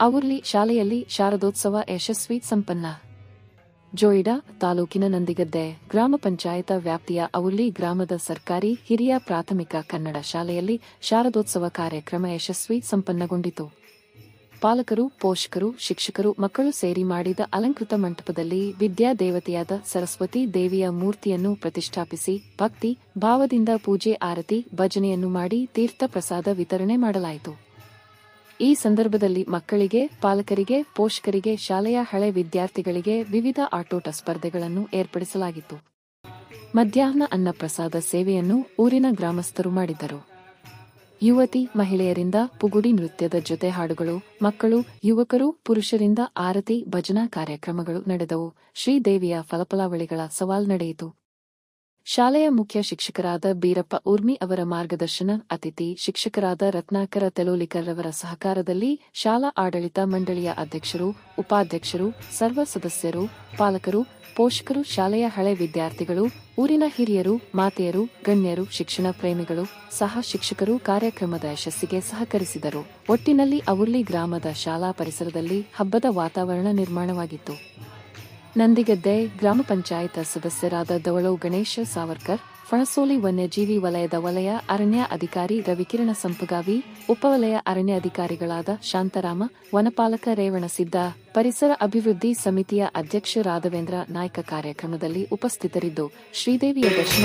Hourly ಶಾಲೆಯಲ್ಲಿ ಶಾರದೋತ್ಸವ ಯಶಸ್ವಿ ಸಂಪನ್ನ. ಜೋಯಿಡಾ ತಾಲೂಕಿನ ನಂದಿಗದ್ದೆ ಗ್ರಾಮ ಪಂಚಾಯತ ವ್ಯಾಪ್ತಿಯ ಔರ್ಲಿ ಗ್ರಾಮದ ಸರ್ಕಾರಿ ಹಿರಿಯ ಪ್ರಾಥಮಿಕ ಕನ್ನಡ ಶಾಲೆಯಲ್ಲಿ ಶಾರದೋತ್ಸವ ಕಾರ್ಯಕ್ರಮ ಯಶಸ್ವಿ ಸಂಪನ್ನಗೊಂಡಿತು. ಪಾಲಕರು, ಪೋಷಕರು, ಶಿಕ್ಷಕರು, ಮಕ್ಕಳು ಸೇರಿ ಮಾಡಿದ ಅಲಂಕೃತ ಮಂಟಪದಲ್ಲಿ ವಿದ್ಯಾದೇವತೆಯಾದ ಸರಸ್ವತಿ ದೇವಿಯ ಮೂರ್ತಿಯನ್ನು ಪ್ರತಿಷ್ಠಾಪಿಸಿ ಭಕ್ತಿ, ಭಾವದಿಂದ ಪೂಜೆ, ಆರತಿ, ಭಜನೆಯನ್ನು ಮಾಡಿ ತೀರ್ಥ ಪ್ರಸಾದ ವಿತರಣೆ ಮಾಡಲಾಯಿತು. ಈ ಸಂದರ್ಭದಲ್ಲಿ ಮಕ್ಕಳಿಗೆ, ಪಾಲಕರಿಗೆ, ಪೋಷಕರಿಗೆ, ಶಾಲೆಯ ಹಳೆ ವಿದ್ಯಾರ್ಥಿಗಳಿಗೆ ವಿವಿಧ ಆಟೋಟ ಸ್ಪರ್ಧೆಗಳನ್ನು ಏರ್ಪಡಿಸಲಾಗಿತ್ತು. ಮಧ್ಯಾಹ್ನ ಅನ್ನಪ್ರಸಾದ ಸೇವೆಯನ್ನು ಊರಿನ ಗ್ರಾಮಸ್ಥರು ಮಾಡಿದ್ದರು ಯುವತಿ, ಮಹಿಳೆಯರಿಂದ ಪುಗುಡಿ ನೃತ್ಯದ ಜೊತೆ ಹಾಡುಗಳು, ಮಕ್ಕಳು, ಯುವಕರು, ಪುರುಷರಿಂದ ಆರತಿ, ಭಜನಾ ಕಾರ್ಯಕ್ರಮಗಳು ನಡೆದವು. ಶ್ರೀದೇವಿಯ ಫಲಫಲಾವಳಿಗಳ ಸವಾಲ್ ನಡೆಯಿತು. ಶಾಲೆಯ ಮುಖ್ಯ ಶಿಕ್ಷಕರಾದ ಬೀರಪ್ಪ ಉರ್ಮಿ ಅವರ ಮಾರ್ಗದರ್ಶನ, ಅತಿಥಿ ಶಿಕ್ಷಕರಾದ ರತ್ನಾಕರ ತೆಲೋಲಿಕರ್ರವರ ಸಹಕಾರದಲ್ಲಿ ಶಾಲಾ ಆಡಳಿತ ಮಂಡಳಿಯ ಅಧ್ಯಕ್ಷರು, ಉಪಾಧ್ಯಕ್ಷರು, ಸರ್ವ ಸದಸ್ಯರು, ಪಾಲಕರು, ಪೋಷಕರು, ಶಾಲೆಯ ಹಳೆ ವಿದ್ಯಾರ್ಥಿಗಳು, ಊರಿನ ಹಿರಿಯರು, ಮಾತೆಯರು, ಗಣ್ಯರು, ಶಿಕ್ಷಣ ಪ್ರೇಮಿಗಳು ಸಹ ಶಿಕ್ಷಕರು ಕಾರ್ಯಕ್ರಮದ ಯಶಸ್ಸಿಗೆ ಸಹಕರಿಸಿದರು. ಒಟ್ಟಿನಲ್ಲಿ ಅವರ್ಲಿ ಗ್ರಾಮದ ಶಾಲಾ ಪರಿಸರದಲ್ಲಿ ಹಬ್ಬದ ವಾತಾವರಣ ನಿರ್ಮಾಣವಾಗಿತ್ತು. ನಂದಿಗದ್ದೆ ಗ್ರಾಮ ಪಂಚಾಯತ್ ಸದಸ್ಯರಾದ ದವಳೋ ಗಣೇಶ ಸಾವರ್ಕರ್, ಫಣಸೋಲಿ ವನ್ಯಜೀವಿ ವಲಯದ ವಲಯ ಅರಣ್ಯ ಅಧಿಕಾರಿ ರವಿಕಿರಣ ಸಂಪಗಾವಿ ಉಪವಲಯ ಅರಣ್ಯ ಅಧಿಕಾರಿಗಳಾದ ಶಾಂತರಾಮ, ವನಪಾಲಕ ರೇವಣಸಿದ್ದ ಪರಿಸರ ಅಭಿವೃದ್ಧಿ ಸಮಿತಿಯ ಅಧ್ಯಕ್ಷ ರಾಘವೇಂದ್ರ ನಾಯ್ಕ ಕಾರ್ಯಕ್ರಮದಲ್ಲಿ ಉಪಸ್ಥಿತರಿದ್ದು ಶ್ರೀದೇವಿಯ ದರ್ಶನ